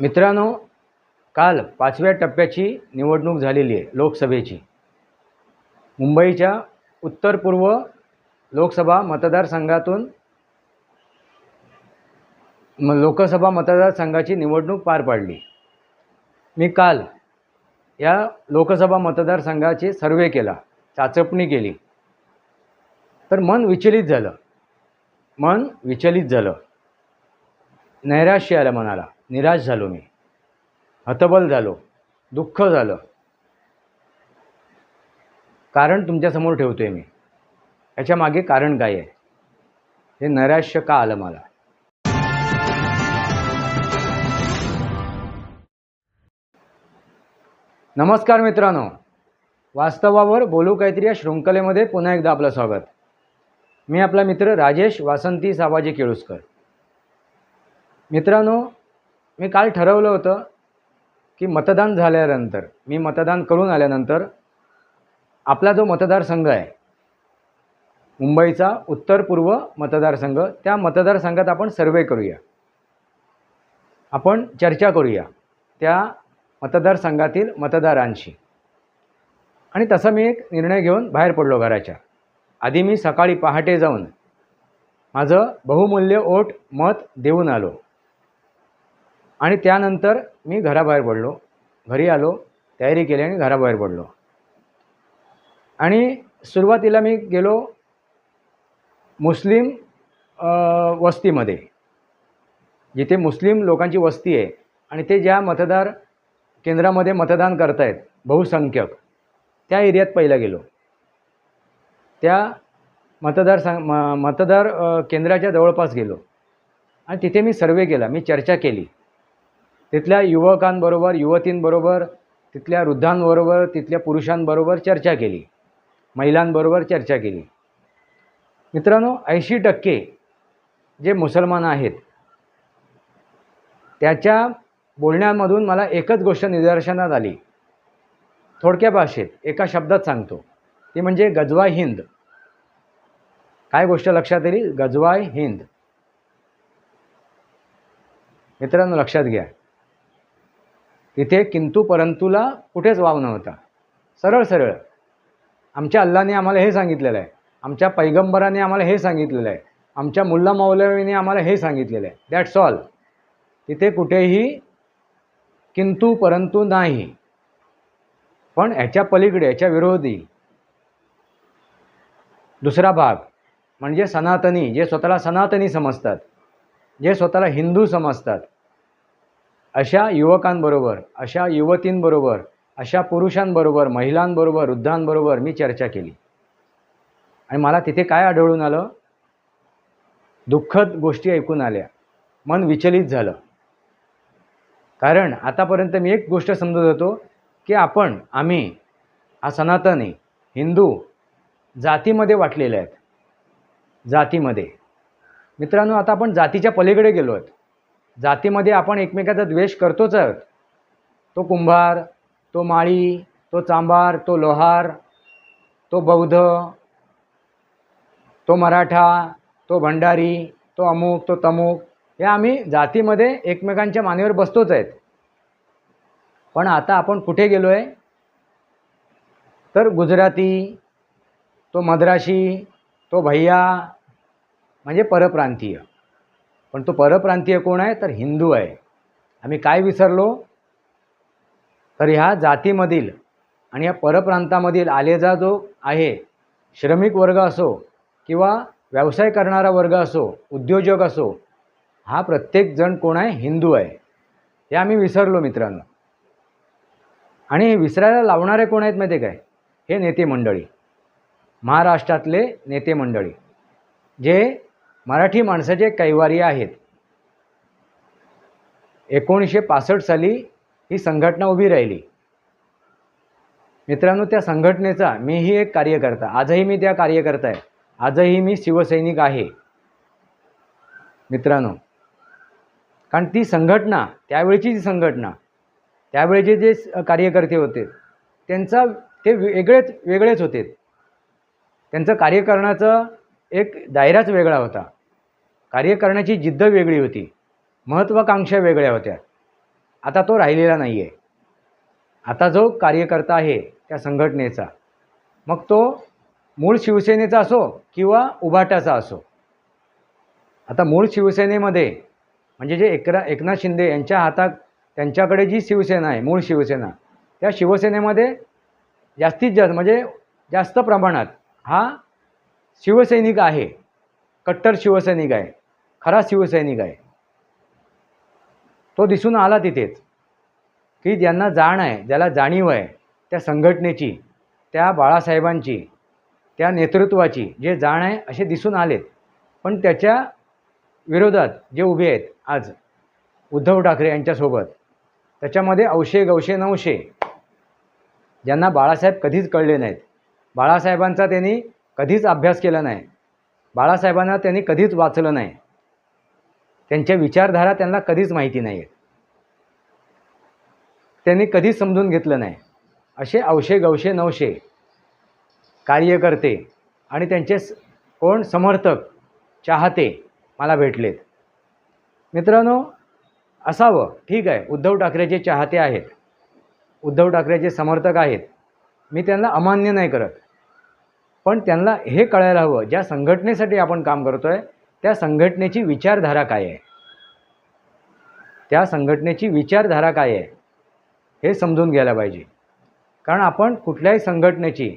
मित्रांनो काल पाचव्या टप्प्याची निवडणूक झालेली आहे लोकसभेची. मुंबईच्या उत्तर पूर्व लोकसभा मतदारसंघातून लोकसभा मतदारसंघाची निवडणूक पार पाडली. मी काल या लोकसभा मतदारसंघाची सर्वे केला चाचपणी केली. तर मन विचलित झालं. मन विचलित झालं. नैराश्य आलं मनाला. निराश झालो मी. हतबल झालो. दुःख झालं. कारण तुमच्यासमोर ठेवतो आहे मी. याच्या मागे कारण काय आहे? हे नैराश्य का आलं मला? नमस्कार मित्रांनो. वास्तवावर बोलू काहीतरी या शृंखलेमध्ये पुन्हा एकदा आपलं स्वागत. मी आपला मित्र राजेश वासंती साबाजी केळुसकर. मित्रांनो मी काल ठरवलं होतं की मतदान झाल्यानंतर मी मतदान करून आल्यानंतर आपला जो मतदारसंघ आहे मुंबईचा उत्तर पूर्व मतदारसंघ त्या मतदारसंघात आपण सर्वे करूया. आपण चर्चा करूया त्या मतदारसंघातील मतदारांशी. आणि तसा मी एक निर्णय घेऊन बाहेर पडलो घराच्या. आधी मी सकाळी पहाटे जाऊन माझं बहुमूल्य ओट मत देऊन आलो. आणि त्यानंतर मी घराबाहेर पडलो. घरी आलो तयारी केली आणि घराबाहेर पडलो. आणि सुरुवातीला मी गेलो मुस्लिम वस्तीमध्ये. जिथे मुस्लिम लोकांची वस्ती आहे आणि ते ज्या मतदार केंद्रामध्ये मतदान करतायत बहुसंख्यक त्या एरियात पहिला गेलो. त्या मतदार सं म मतदार केंद्राच्या जवळपास गेलो. आणि तिथे मी सर्वे केला मी चर्चा केली. तिथल्या युवकांबरोबर युवतींबरोबर तिथल्या वृद्धांबरोबर तिथल्या पुरुषांबरोबर चर्चा केली. महिलांबरोबर चर्चा केली. मित्रांनो ऐंशी टक्के जे मुसलमान आहेत त्याच्या बोलण्यामधून मला एकच गोष्ट निदर्शनात आली. थोडक्या भाषेत एका शब्दात सांगतो. ती म्हणजे गजवाय हिंद. काय गोष्ट लक्षात येईल गजवाय हिंद. मित्रांनो लक्षात घ्या. तिथे किंतु परंतुला कुठेच वाव नव्हता. सरळ सरळ. आमच्या अल्लाने आम्हाला हे सांगितलेलं आहे. आमच्या पैगंबराने आम्हाला हे सांगितलेलं आहे. आमच्या मुल्ला मौलवीने आम्हाला हे सांगितलेलं आहे. दॅट्स ऑल तिथे कुठेही किंतु परंतु नाही. पण ह्याच्या पलीकडे ह्याच्या विरोधी दुसरा भाग म्हणजे सनातनी जे स्वतःला सनातनी समजतात जे स्वतःला हिंदू समजतात. अशा युवकांबरोबर अशा युवतींबरोबर अशा पुरुषांबरोबर महिलांबरोबर वृद्धांबरोबर मी चर्चा केली. आणि मला तिथे काय आढळून आलं? दुःखद गोष्टी ऐकून आल्या. मन विचलित झालं. कारण आतापर्यंत मी एक गोष्ट समजत होतो की आपण आम्ही हा सनातनी हिंदू जातीमध्ये वाटलेले आहेत. जातीमध्ये. मित्रांनो आता आपण जातीच्या पलीकडे गेलो आहेत. जातीमध्ये आपण एकमेकाचा द्वेष करतोच आहोत. तो कुंभार तो माळी तो चांभार तो लोहार तो बौद्ध तो मराठा तो भंडारी तो अमुक तो तमुक हे आम्ही जातीमध्ये एकमेकांच्या मानेवर बसतोच आहेत. पण आता आपण कुठे गेलो आहे तर गुजराती तो मद्राशी तो भैया म्हणजे परप्रांतीय. पण तो परप्रांतीय कोण आहे? तर हिंदू आहे. आम्ही काय विसरलो? तर ह्या जातीमधील आणि या परप्रांतामधील आलेजा जो आहे श्रमिक वर्ग असो किंवा व्यवसाय करणारा वर्ग असो उद्योजक असो हा प्रत्येकजण कोण आहे? हिंदू आहे. हे आम्ही विसरलो मित्रांनो. आणि हे विसरायला लावणारे कोण आहेत माहिती आहे काय? हे नेते मंडळी. महाराष्ट्रातले नेते मंडळी. जे मराठी माणसाचे कैवारी आहेत. एकोणीसशे पासष्ट साली ही संघटना उभी राहिली. मित्रांनो त्या संघटनेचा मीही एक कार्यकर्ता आजही मी त्या कार्यकर्ता आहे. आजही मी शिवसैनिक आहे. मित्रांनो कारण ती संघटना त्यावेळची जी संघटना त्यावेळेचे जे कार्यकर्ते होते त्यांचा ते वेगळेच वेगळेच होते. त्यांचं कार्य करण्याचा एक दायराच वेगळा होता. कार्य करण्याची जिद्द वेगळी होती. महत्त्वाकांक्षा वेगळ्या होत्या. आता तो राहिलेला नाही आहे आता जो कार्यकर्ता आहे त्या संघटनेचा. मग तो मूळ शिवसेनेचा असो किंवा उभाटाचा असो. आता मूळ शिवसेनेमध्ये म्हणजे जे एकरा एकनाथ शिंदे यांच्या हातात त्यांच्याकडे जी शिवसेना आहे मूळ शिवसेना त्या शिवसेनेमध्ये जास्तीत जास्त म्हणजे जास्त प्रमाणात हा शिवसैनिक आहे कट्टर शिवसैनिक आहे. खरा शिवसैनिक आहे. तो दिसून आला तिथेच की ज्यांना जाण आहे ज्याला जाणीव आहे त्या संघटनेची त्या बाळासाहेबांची त्या नेतृत्वाची जे जाण आहे असे दिसून आलेत. पण त्याच्या विरोधात जे उभे आहेत आज उद्धव ठाकरे यांच्यासोबत त्याच्यामध्ये अवशे गवशे नवशे ज्यांना बाळासाहेब कधीच कळले नाहीत. बाळासाहेबांचा त्यांनी कधीच अभ्यास केला नाही. बाळासाहेबांना त्यांनी कधीच वाचलं नाही. त्यांच्या विचारधारा त्यांना कधीच माहिती नाही आहेत त्यांनी कधीच समजून घेतलं नाही. असे अवशे गवशे नवशे कार्यकर्ते आणि त्यांचे स- कोण? समर्थक चाहते मला भेटलेत. मित्रांनो असावं. ठीक आहे. उद्धव ठाकरेचे चाहते आहेत. उद्धव ठाकरेचे समर्थक आहेत. मी त्यांना अमान्य नाही करत. पण त्यांना हे कळायला हवं. ज्या संघटनेसाठी आपण काम करतो आहे त्या संघटनेची विचारधारा काय आहे? त्या संघटनेची विचारधारा काय आहे? हे समजून घ्यायला पाहिजे. कारण आपण कुठल्याही संघटनेची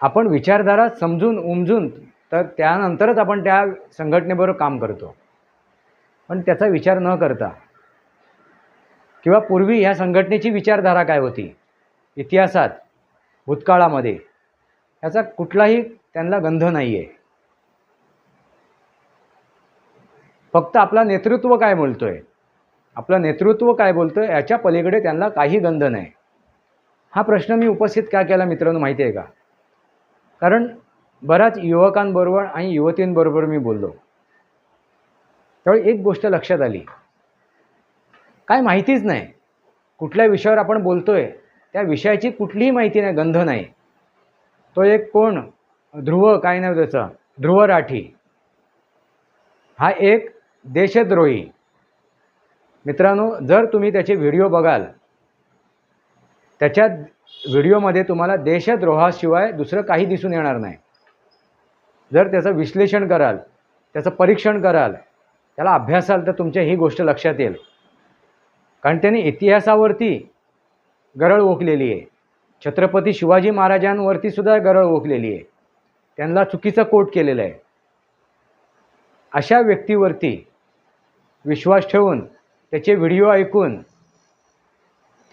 आपण विचारधारा समजून उमजून तर त्यानंतरच आपण त्या संघटनेबरोबर काम करतो. पण त्याचा विचार न करता किंवा पूर्वी ह्या संघटनेची विचारधारा काय होती? इतिहासात भूतकाळामध्ये याचा कुठलाही त्यांना गंध नाही आहे फक्त आपला नेतृत्व काय बोलतोय? आपलं नेतृत्व काय बोलतोय? याच्या पलीकडे त्यांना काही गंध नाही. हा प्रश्न मी उपस्थित का केला मित्रांनो माहिती आहे का? कारण बऱ्याच युवकांबरोबर आणि युवतींबरोबर मी बोललो. त्यावेळी एक गोष्ट लक्षात आली. काय माहितीच नाही. कुठल्या विषयावर आपण बोलतोय त्या विषयाची कुठलीही माहिती नाही गंध नाही. तो एक कोण? ध्रुव काय नाव त्याचा? ध्रुव राठी. हा एक देशद्रोही. मित्रांनो जर तुम्ही त्याचे व्हिडिओ बघाल त्याच्या व्हिडिओमध्ये तुम्हाला देशद्रोहाशिवाय दुसरं काही दिसून येणार नाही. जर त्याचं विश्लेषण कराल त्याचं परीक्षण कराल त्याला अभ्यासाल तर तुमच्या ही गोष्ट लक्षात येईल. कारण त्यांनी इतिहासावरती गरळ ओकलेली आहे. छत्रपती शिवाजी महाराजांवरती सुद्धा गरळ ओकलेली आहे. त्यांना चुकीचं कोट केलेलं आहे. अशा व्यक्तीवरती विश्वास ठेवून त्याचे व्हिडिओ ऐकून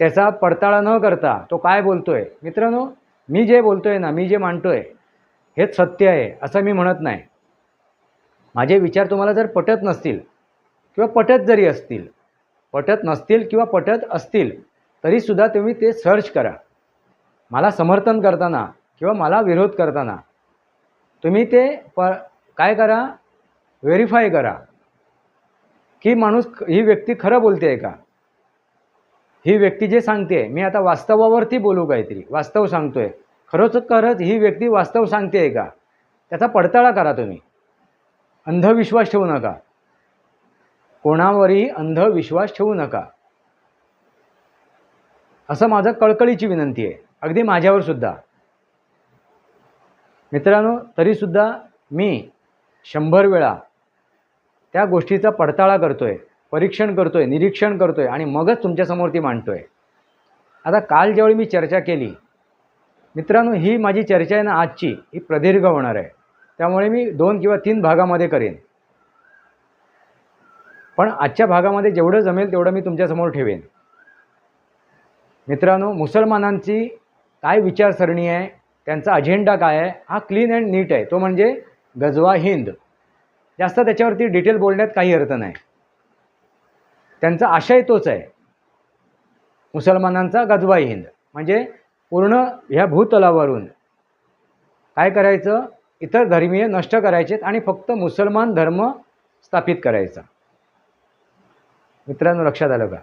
त्याचा पडताळा न करता तो काय बोलतो आहे मित्रांनो मी जे बोलतो आहे ना मी जे मांडतो आहे हेच सत्य आहे असं मी म्हणत नाही. माझे विचार तुम्हाला जर पटत नसतील किंवा पटत जरी असतील पटत नसतील किंवा पटत असतील तरीसुद्धा तुम्ही ते सर्च करा. मला समर्थन करताना किंवा मला विरोध करताना तुम्ही ते प काय करा? व्हेरीफाय करा. की माणूस ही व्यक्ती खरं बोलते आहे का? ही व्यक्ती जे सांगते मी आता वास्तवावरती बोलू काहीतरी वास्तव सांगतोय. खरंच खरंच ही व्यक्ती वास्तव सांगते आहे का? त्याचा पडताळा करा तुम्ही. अंधविश्वास ठेवू नका. कोणावरही अंधविश्वास ठेवू नका. असं माझं कळकळीची विनंती आहे. अगदी माझ्यावर सुद्धा. मित्रांनो तरीसुद्धा मी शंभर वेळा त्या गोष्टीचा पडताळा करतोय परीक्षण करतोय निरीक्षण करतोय आणि मगच तुमच्यासमोर ती मांडतोय. आता काल ज्यावेळी मी चर्चा केली मित्रांनो ही माझी चर्चा आहे ना आजची ही प्रदीर्घ होणार आहे. त्यामुळे मी दोन किंवा तीन भागामध्ये करेन. पण आजच्या भागामध्ये जेवढं जमेल तेवढं मी तुमच्यासमोर ठेवेन. मित्रांनो मुसलमानांची काय विचारसरणी आहे त्यांचा अजेंडा काय आहे हा क्लीन अँड नीट आहे. तो म्हणजे गजवा हिंद. जास्त त्याच्यावरती डिटेल बोलण्यात काही अर्थ नाही. त्यांचा आशय तोच आहे. मुसलमानांचा गजवा हिंद. म्हणजे पूर्ण ह्या भूतलावरून काय करायचं? इतर धर्मीय नष्ट करायचेत आणि फक्त मुसलमान धर्म स्थापित करायचा. मित्रांनो लक्षात आलं का?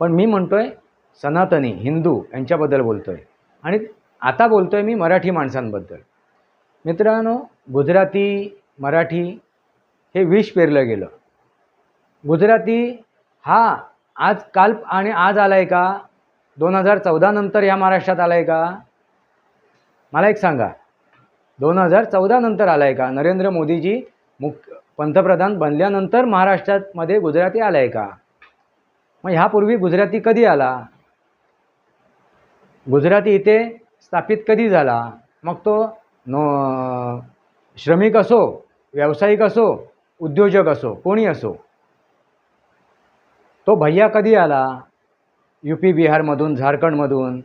पण मी म्हणतोय सनातनी हिंदू यांच्याबद्दल बोलतोय. आणि आता बोलतोय मी मराठी माणसांबद्दल. मित्रांनो गुजराती मराठी हे विष पेरलं गेलं. गुजराती हा आज काल आणि आज आला आहे का? दोन हजार चौदा नंतर या महाराष्ट्रात आला आहे का? मला एक सांगा. दोन हजार चौदा नंतर आला आहे का? नरेंद्र मोदीजी मुख्य पंतप्रधान बनल्यानंतर महाराष्ट्रामध्ये गुजराती आला आहे का? मग ह्यापूर्वी गुजराती कधी आला? गुजराती इथे स्थापित कधी झाला? मग तो नो श्रमिक असो व्यावसायिक असो उद्योजक असो कोणी असो तो भैया कधी आला? यू पी बिहारमधून झारखंडमधून.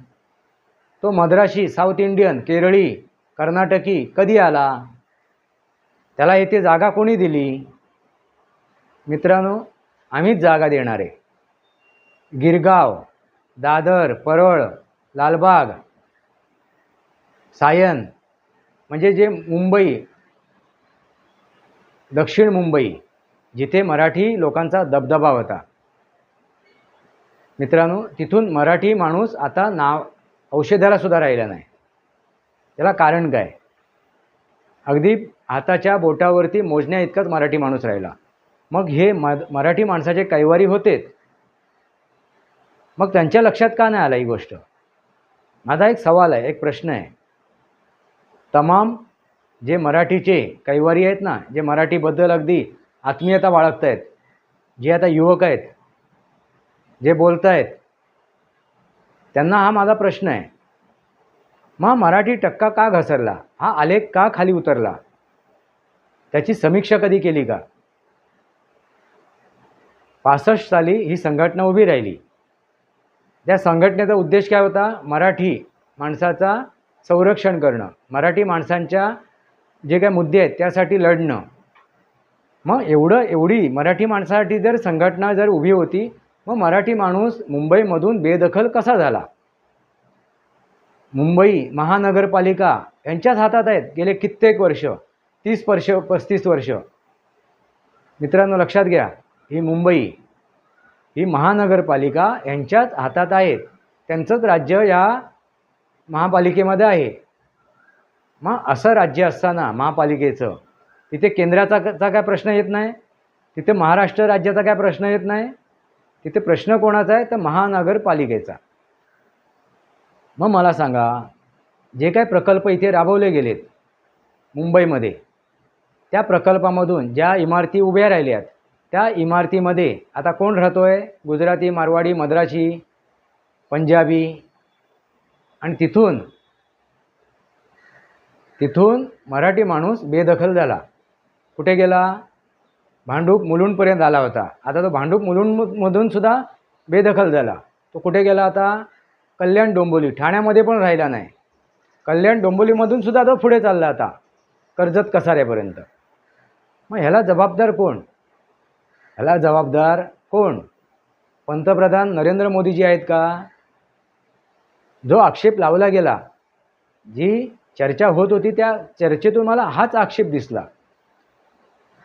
तो मद्राशी साऊथ इंडियन केरळी कर्नाटकी कधी आला? त्याला येथे जागा कोणी दिली? मित्रांनो आम्हीच जागा देणार आहे. गिरगाव दादर परळ लालबाग सायन म्हणजे जे मुंबई दक्षिण मुंबई जिथे मराठी लोकांचा दबदबा होता. मित्रांनो तिथून मराठी माणूस आता नाव औषधाला सुद्धा राहिला नाही. त्याला कारण काय? अगदी हाताच्या बोटावरती मोजण्या इतकाच मराठी माणूस राहिला. मग हे म मराठी माणसाचे कैवारी होतेच. मग त्यांच्या लक्षात का नाही आला ही गोष्ट? माझा एक सवाल आहे एक प्रश्न आहे. तमाम जे मराठीचे कैवारी आहेत ना जे मराठीबद्दल अगदी आत्मीयता बाळगत आहेत जे आता युवक आहेत जे बोलत आहेत त्यांना हा माझा प्रश्न आहे. मग मराठी टक्का का घसरला? हा आलेख का खाली उतरला? त्याची समीक्षा कधी केली का? पासष्ट साली ही संघटना उभी राहिली. त्या संघटनेचा उद्देश काय होता? मराठी माणसाचा संरक्षण करणं. मराठी माणसांच्या जे काय मुद्दे आहेत त्यासाठी लढणं. मग एवढं एवढी मराठी माणसासाठी जर संघटना जर उभी होती मग मराठी माणूस मुंबईमधून बेदखल कसा झाला? मुंबई महानगरपालिका यांच्याच हातात आहेत गेले कित्येक वर्ष तीस वर्ष पस्तीस वर्ष. मित्रांनो लक्षात घ्या ही मुंबई ही महानगरपालिका यांच्याच हातात आहेत. त्यांचंच राज्य या महापालिकेमध्ये आहे. मग असं राज्य असताना महापालिकेचं तिथे केंद्राचा चा काय प्रश्न येत नाही? तिथे महाराष्ट्र राज्याचा काय प्रश्न येत नाही? तिथे प्रश्न कोणाचा आहे? तर महानगरपालिकेचा. मग मला सांगा जे काय प्रकल्प इथे राबवले गेलेत मुंबईमध्ये त्या प्रकल्पामधून ज्या इमारती उभ्या राहिल्यात त्या इमारतीमध्ये आता कोण राहतो आहे गुजराती मारवाडी मद्रासी पंजाबी आणि तिथून तिथून मराठी माणूस बेदखल झाला. कुठे गेला? भांडूप मुलुंडपर्यंत आला होता. आता तो भांडूप मुलुंडमधून सुद्धा बेदखल झाला. तो कुठे गेला आता? कल्याण डोंबोली ठाण्यामध्ये पण राहिला नाही. कल्याण डोंबोलीमधून सुद्धा तो पुढे चालला आता. कर्जत कसाऱ्यापर्यंत मग ह्याला जबाबदार कोण? ह्याला जबाबदार कोण? पंतप्रधान नरेंद्र मोदीजी आहेत का? जो आक्षेप लावला गेला जी चर्चा होत होती त्या चर्चेतून मला हाच आक्षेप दिसला.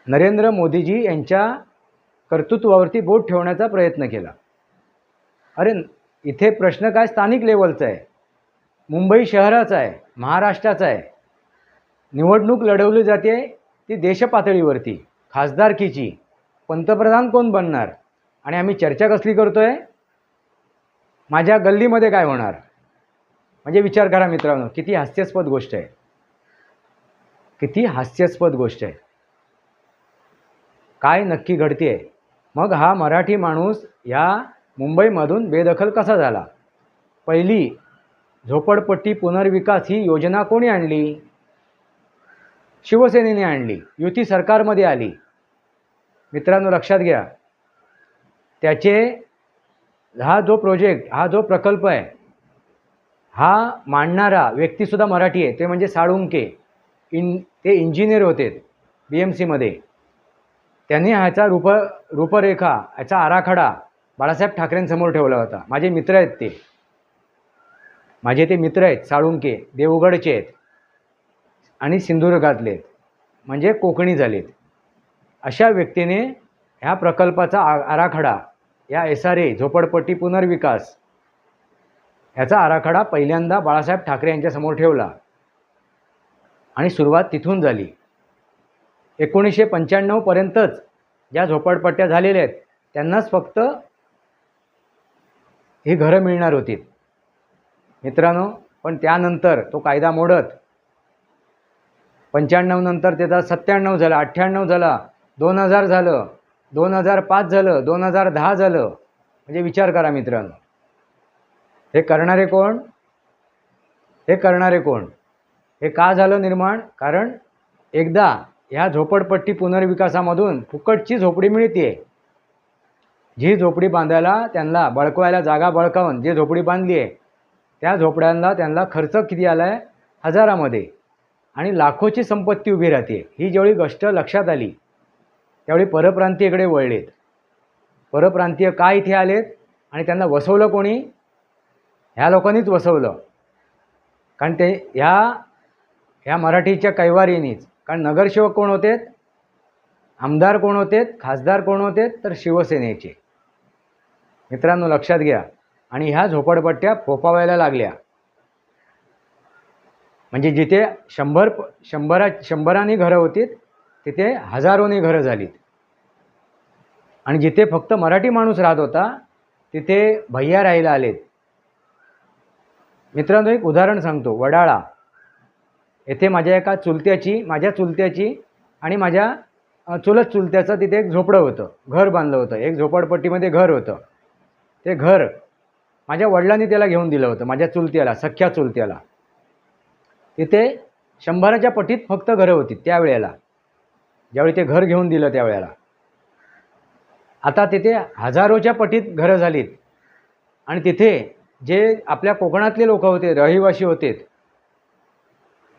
नरेंद्र मोदीजी यांच्या कर्तृत्वावरती बोट ठेवण्याचा प्रयत्न केला. अरे इथे प्रश्न काय स्थानिक लेवलचा आहे? मुंबई शहराचा आहे? महाराष्ट्राचा आहे? निवडणूक लढवली जाते ती देशपातळीवरती. खासदारकीची. पंतप्रधान कोण बनणार? आणि आम्ही चर्चा कसली करतो आहे माझ्या गल्लीमध्ये काय होणार? म्हणजे विचार करा मित्रांनो किती हास्यास्पद गोष्ट आहे. किती हास्यास्पद गोष्ट आहे. काय नक्की घडते आहे मग हा मराठी माणूस या मुंबईमधून बेदखल कसा झाला? पहिली झोपडपट्टी पुनर्विकास ही योजना कोणी आणली? शिवसेनेने आणली युती सरकारमध्ये आली. मित्रांनो लक्षात घ्या. त्याचे हा जो प्रोजेक्ट हा जो प्रकल्प आहे हा मांडणारा व्यक्तीसुद्धा मराठी आहे. ते म्हणजे साळुंके. इन ते इंजिनियर होते. बी एम सीमध्ये त्यांनी ह्याचा रूप रूपरेखा ह्याचा आराखडा बाळासाहेब ठाकरेंसमोर ठेवला होता. माझे मित्र आहेत ते. माझे ते मित्र आहेत. साळुंके. देवगडचे आहेत. आणि सिंधुदुर्गातले आहेत म्हणजे कोकणी झालेत. अशा व्यक्तीने ह्या प्रकल्पाचा आ आराखडा या एस आर ए झोपडपट्टी पुनर्विकास ह्याचा आराखडा पहिल्यांदा बाळासाहेब ठाकरे यांच्यासमोर ठेवला. आणि सुरुवात तिथून झाली. एकोणीसशे पंच्याण्णवपर्यंतच ज्या झोपडपट्ट्या झालेल्या आहेत त्यांनाच फक्त ही घरं मिळणार होती. मित्रांनो पण त्यानंतर तो कायदा मोडत पंच्याण्णव नंतर त्याचा सत्त्याण्णव झाला अठ्ठ्याण्णव झाला दोन हजार झालं दोन हजार पाच झालं दोन हजार दहा झालं. म्हणजे विचार करा मित्रांनो. हे करणारे कोण? हे करणारे कोण? हे का झालं निर्माण? कारण एकदा ह्या झोपडपट्टी पुनर्विकासामधून फुकटची झोपडी मिळते जी झोपडी बांधायला त्यांना बळकवायला जागा बळकावून जी झोपडी बांधली आहे त्या झोपड्यांना त्यांना खर्च किती आला आहे हजारामध्ये. आणि लाखोची संपत्ती उभी राहते ही जेवढी गोष्ट लक्षात आली त्यावेळी परप्रांतीयकडे वळलेत. परप्रांतीय का इथे आलेत? आणि त्यांना वसवलं कोणी? ह्या लोकांनीच वसवलं कारण ते ह्या ह्या मराठीच्या कैवारीनीच. कारण नगरसेवक कोण होते? आमदार कोण होते? खासदार कोण होते? तर शिवसेनेचे. मित्रांनो लक्षात घ्या. आणि ह्या झोपडपट्ट्या फोफावायला लागल्या. म्हणजे जिथे शंभर प- शंभरा शंभरानी घरं होती तिथे हजारोनी घरं झालीत. आणि जिथे फक्त मराठी माणूस राहत होता तिथे भैया राहायला आलेत. मित्रांनो एक उदाहरण सांगतो. वडाळा. येथे माझ्या एका चुलत्याची माझ्या चुलत्याची आणि माझ्या चुलत चुलत्याचं तिथे एक झोपडं होतं. घर बांधलं होतं. एक झोपडपट्टीमध्ये घर होतं. ते घर माझ्या वडिलांनी त्याला घेऊन दिलं होतं माझ्या चुलत्याला सख्ख्या चुलत्याला. तिथे शंभराच्या पटीत फक्त घरं होती त्यावेळेला. ज्यावेळी ते घर घेऊन दिलं त्यावेळेला. आता तिथे हजारोच्या पटीत घरं झालीत. आणि तिथे जे आपल्या कोकणातले लोक होते रहिवासी होते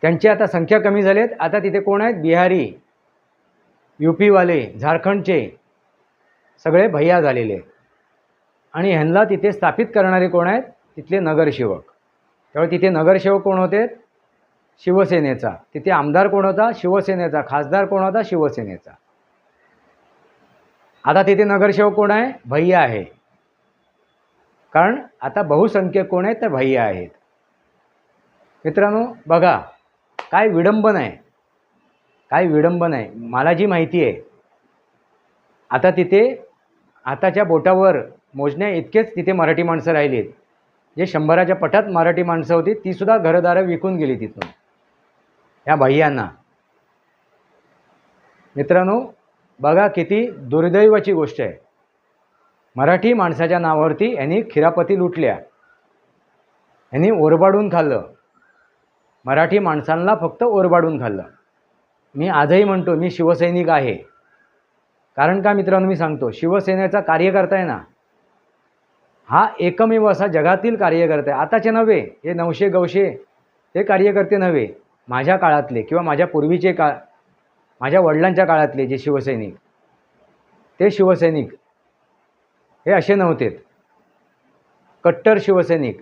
त्यांची आता संख्या कमी झालेत. आता तिथे कोण आहेत? बिहारी यू पीवाले झारखंडचे सगळे भैया झालेले. आहेत. आणि ह्यांना तिथे स्थापित करणारे कोण आहेत? तिथले नगरसेवक. त्यामुळे तिथे नगरसेवक कोण होते? शिवसेनेचा. तिथे आमदार कोण होता? शिवसेनेचा. खासदार कोण होता? शिवसेनेचा. आता तिथे नगरसेवक कोण आहे? भैया आहे. कारण आता बहुसंख्य कोण आहेत तर भैया आहेत. मित्रांनो बघा काय विडंबन आहे. काय विडंबन आहे. मला जी माहिती आहे आता तिथे आताच्या बोटावर मोजण्या इतकेच तिथे मराठी माणसं राहिलीत. जे शंभराच्या पटात मराठी माणसं होती तीसुद्धा घरदारं विकून गेली तिथून. ह्या भैयांना. मित्रांनो बघा किती दुर्दैवाची गोष्ट आहे. मराठी माणसाच्या नावावरती यांनी खिरापती लुटल्या. यांनी ओरबाडून खाल्लं. मराठी माणसांना फक्त ओरबाडून खाल्लं. मी आजही म्हणतो मी शिवसैनिक आहे. कारण का मित्रांनो मी सांगतो शिवसेनेचा कार्यकर्ता आहे ना हा एकमेव असा जगातील कार्यकर्ता आहे. आताचे नव्हे हे नवशे गवशे हे कार्यकर्ते नव्हे माझ्या काळातले किंवा माझ्या पूर्वीचे का माझ्या वडिलांच्या काळातले जे शिवसैनिक ते शिवसैनिक. हे असे नव्हते कट्टर शिवसैनिक.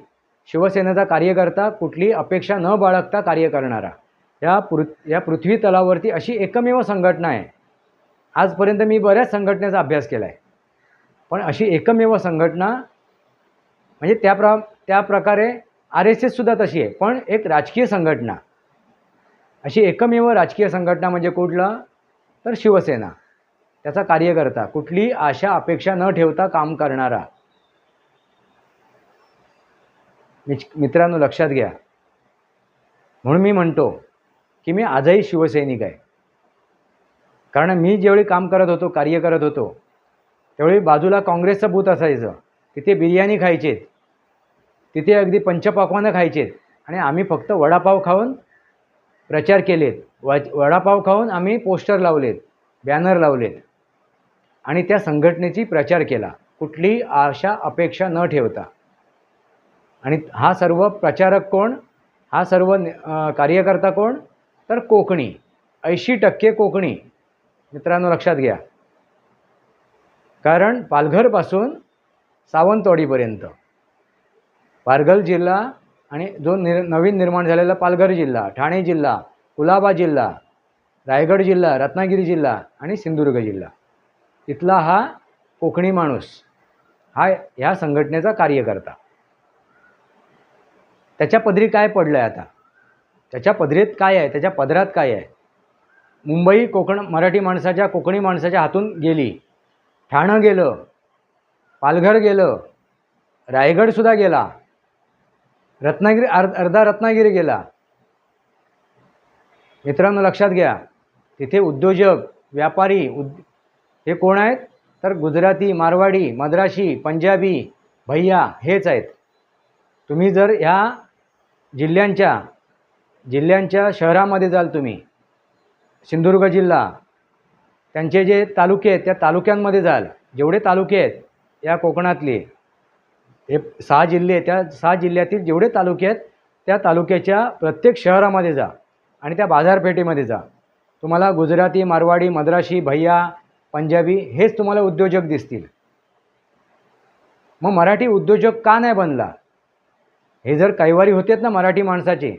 शिवसेनेचा कार्यकर्ता कुठली अपेक्षा न बाळगता कार्य करणारा. या पृ या पृथ्वी तलावरती अशी एकमेव संघटना आहे. आजपर्यंत मी बऱ्याच संघटनेचा अभ्यास केला आहे पण अशी एकमेव संघटना म्हणजे त्या प्र त्या प्रकारे आर एस एससुद्धा तशी आहे पण एक राजकीय संघटना. अशी एकमेव राजकीय संघटना म्हणजे कुठलं? तर शिवसेना. त्याचा कार्यकर्ता कुठली आशा अपेक्षा न ठेवता काम करणारा. मिच- मित्रांनो लक्षात घ्या. म्हणून मी म्हणतो की मी आजही शिवसैनिक आहे. कारण मी ज्यावेळी काम करत होतो कार्य करत होतो त्यावेळी बाजूला काँग्रेसचं बूथ असायचं. तिथे बिर्याणी खायचेत. तिथे अगदी पंचपाकवानं खायचेत. आणि आम्ही फक्त वडापाव खाऊन प्रचार केलेत. वडापाव खाऊन आम्ही पोस्टर लावलेत बॅनर लावलेत. आणि त्या संघटनेची प्रचार केला. कुठलीही आशा अपेक्षा न ठेवता. आणि हा सर्व प्रचारक कोण? हा सर्व कार्यकर्ता कोण? तर कोकणी. ऐंशी टक्के कोकणी. मित्रांनो लक्षात घ्या. कारण पालघरपासून सावंतवाडीपर्यंत. पालघर जिल्हा आणि जो निर नवीन निर्माण झालेला पालघर जिल्हा ठाणे जिल्हा कुलाबा जिल्हा रायगड जिल्हा रत्नागिरी जिल्हा आणि सिंधुदुर्ग जिल्हा. इथला हा कोकणी माणूस हा ह्या संघटनेचा कार्यकर्ता. त्याच्या पदरी काय पडलं आहे आता? त्याच्या पदरीत काय आहे? त्याच्या पदरात काय आहे? मुंबई कोकण मराठी माणसाच्या कोकणी माणसाच्या हातून गेली. ठाणं गेलं पालघर गेलं रायगडसुद्धा गेला. रत्नागिरी अर्ध अर्धा रत्नागिरी गेला. मित्रांनो लक्षात घ्या तिथे उद्योजक व्यापारी उद हे कोण आहेत? तर गुजराती मारवाडी मद्राशी पंजाबी भैया हेच आहेत. तुम्ही जर ह्या जिल्ह्यांच्या जिल्ह्यांच्या शहरामध्ये जाल तुम्ही सिंधुदुर्ग जिल्हा त्यांचे जे तालुके आहेत त्या तालुक्यांमध्ये जाल. जेवढे तालुके आहेत या कोकणातले हे सहा जिल्हे त्या सहा जिल्ह्यातील जेवढे तालुके आहेत त्या तालुक्याच्या प्रत्येक शहरामध्ये जा आणि त्या बाजारपेठेमध्ये जा. तुम्हाला गुजराती मारवाडी मद्राशी भैया पंजाबी हेच तुम्हाला उद्योजक दिसतील. मग मराठी उद्योजक का नाही बनला? हे जर कैवारी होतेत ना मराठी माणसाचे.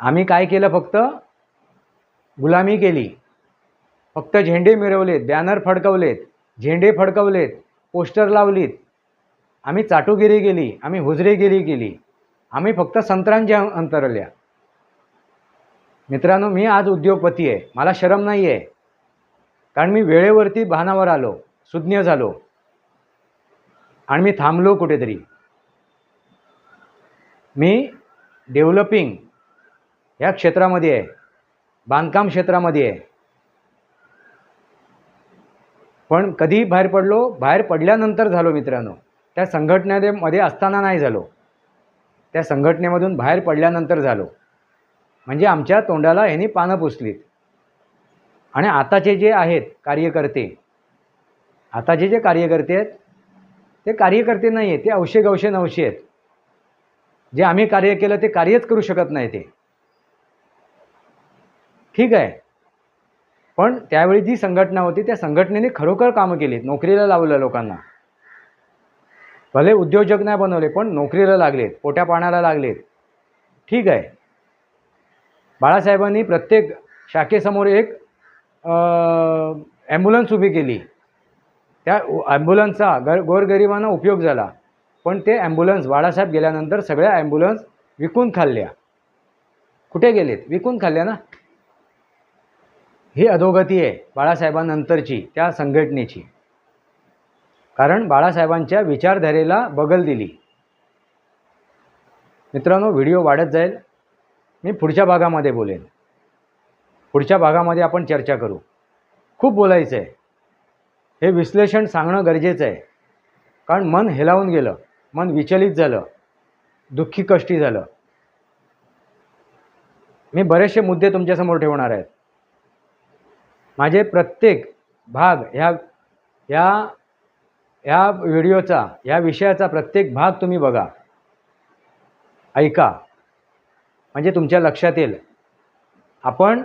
आम्ही काय केलं फक्त? गुलामी केली. फक्त झेंडे मिरवलेत बॅनर फडकवलेत झेंडे फडकवलेत पोस्टर लावलीत. आम्ही चाटुगिरी केली आम्ही हुजरेगिरी केली. आम्ही फक्त संत्रांच्या अंतरल्या. मित्रांनो मी आज उद्योगपती आहे. मला शरम नाही आहे कारण मी वेळेवरती भानावर आलो सुज्ञ झालो. आणि मी थांबलो कुठेतरी. मी डेव्हलपिंग ह्या क्षेत्रामध्ये आहे बांधकाम क्षेत्रामध्ये आहे. पण कधी बाहेर पडलो बाहेर पडल्यानंतर झालो मित्रांनो. त्या संघटनेमध्ये असताना नाही झालो. त्या संघटनेमधून बाहेर पडल्यानंतर झालो. म्हणजे आमच्या तोंडाला ह्यांनी पानं पुसलीत. आणि आताचे जे आहेत कार्यकर्ते आताचे जे कार्यकर्ते आहेत ते कार्यकर्ते नाही आहेत ते औशे गवशे नवशे आहेत. जे आम्ही कार्य केलं ते कार्यच करू शकत नाही ते. ठीक आहे. पण त्यावेळी जी संघटना होती त्या संघटनेने खरोखर कामं केली नोकरीला लावलं लोकांना. भले उद्योजक नाही बनवले पण नोकरीला लागलेत पोट्या पाण्याला लागलेत. ठीक आहे. बाळासाहेबांनी प्रत्येक शाखेसमोर एक ॲम्ब्युलन्स उभी केली. त्या ॲम्ब्युलन्सचा गर गोरगरिबांना उपयोग झाला. पण ते ॲम्ब्युलन्स बाळासाहेब गेल्यानंतर सगळ्या ॲम्ब्युलन्स विकून खाल्ल्या. कुठे गेलेत? विकून खाल्ल्या ना? ही अधोगती आहे बाळासाहेबांनंतरची त्या संघटनेची. कारण बाळासाहेबांच्या विचारधारेला बगल दिली. मित्रांनो व्हिडिओ वाढत जाईल. मी पुढच्या भागामध्ये बोलेन. पुढच्या भागामध्ये आपण चर्चा करू. खूप बोलायचं आहे हे विश्लेषण सांगणं गरजेचं आहे. कारण मन हेलावून गेलं मन विचलित झालं दुःखी कष्टी झालं. मी बरेचसे मुद्दे तुमच्यासमोर ठेवणार आहेत. माझे प्रत्येक भाग ह्या ह्या ह्या व्हिडिओचा ह्या विषयाचा प्रत्येक भाग तुम्ही बघा. ऐका. म्हणजे तुमच्या लक्षात येईल. आपण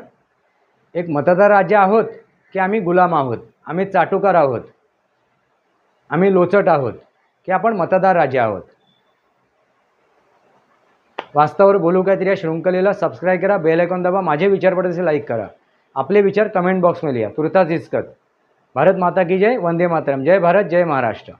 एक मतदार राज्य आहोत की आम्ही गुलाम आहोत आम्ही चाटुकार आहोत आम्ही लोचट आहोत की आपण मतदार राज्य आहोत. वास्तवावर बोलू काहीतरी या शृंखलेला सबस्क्राईब करा बेल आयकॉन दाबा माझे विचार पडत असे लाईक करा. आपले विचार कमेंट बॉक्समध्ये लिहा. तुर्ताच इचकत भारत माता की जय वंदे मातरम. जय भारत जय महाराष्ट्र.